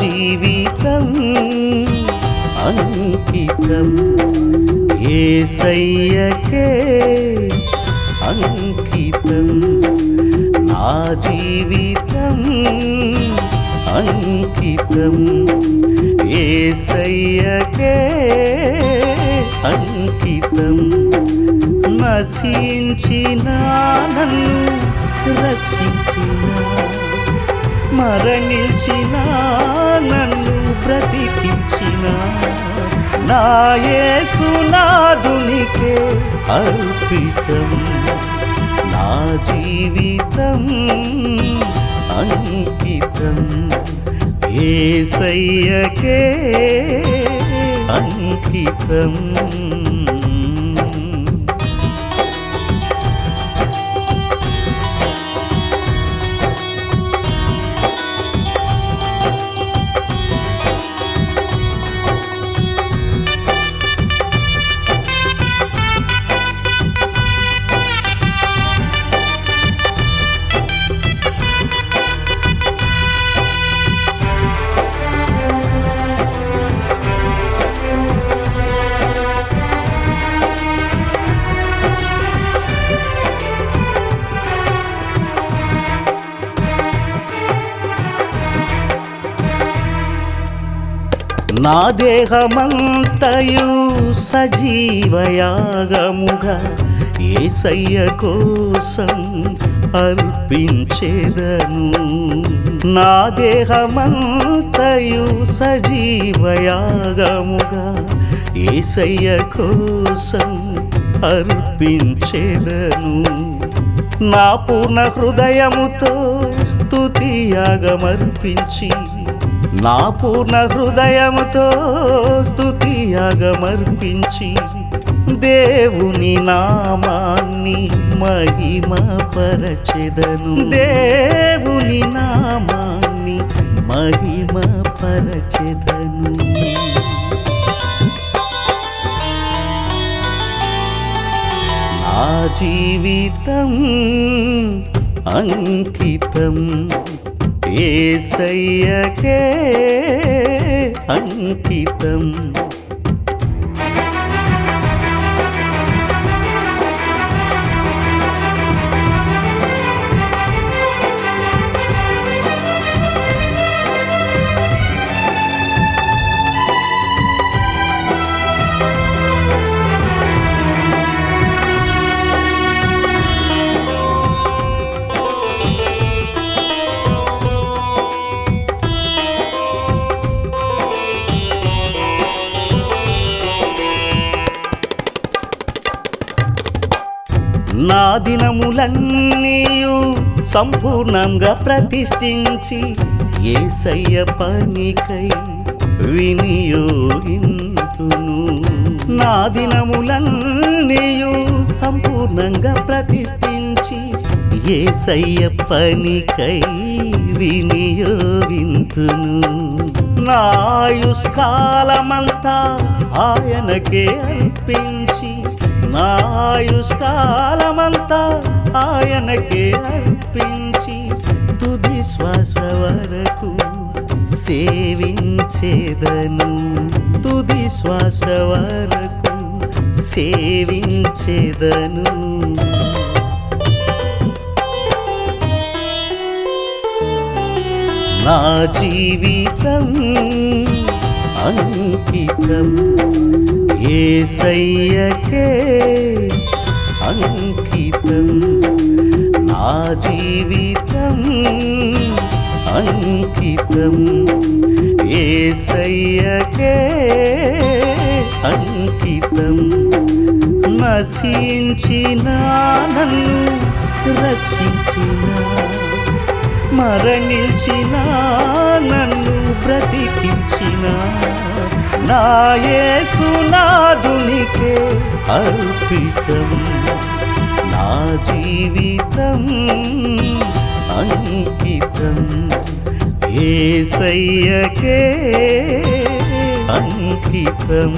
జీవితం అంకితం. ఏసయ్యకే అంకితం. నా జీవితం అంకితం. ఏసయ్యకే అంకితం. నశించిన నన్ను రక్షించిన. మరణించిన నన్ను బ్రతికించిన నా యేసునాదునికే అర్పితం. నా జీవితం అంకితం. ఏసయ్యకే అంకితం. నా దేహమంతయు సజీవయాగముగా ఏసయ్య కోసం అర్పించేదను. నా దేహమంతయు సజీవయాగముగా ఏసయ్య కోసం అర్పించేదను. నా పూర్ణ హృదయముతో స్థుతి యాగమర్పించి నా పూర్ణ హృదయముతో స్థుతి యాగమర్పించి దేవుని నామాన్ని మహిమపరచెదను. దేవుని నామాన్ని మహిమ జీవితం అంకితం. ఏసయ్యకే అంకితం. నా దినములన్నీయు సంపూర్ణంగా ప్రతిష్ఠించి ఏసయ్య పనికై వినియోగింతును. నా దినములన్నీయు సంపూర్ణంగా ప్రతిష్ఠించి ఏసయ్య పనికై వినియోగింతును. నాయుష్కాలమంతా ఆయనకే అర్పించి నాయుష్కాల అంతా ఆయనకే అర్పించి తుది శ్వాస వరకు సేవించేదను. తుది శ్వాస వరకు సేవించేదను. నా జీవితం అంకితం. ఏసయ్యకే అంకితం నా జీవితం అంకితం. ఏసయ్యకే అంకితం. నశించిన నన్ను రక్షించిన. మరణించిన నన్ను బ్రతికించిన నా యేసునాదునికే అర్పితం. నా జీవితం అంకితం. ఏసయ్యకే అంకితం.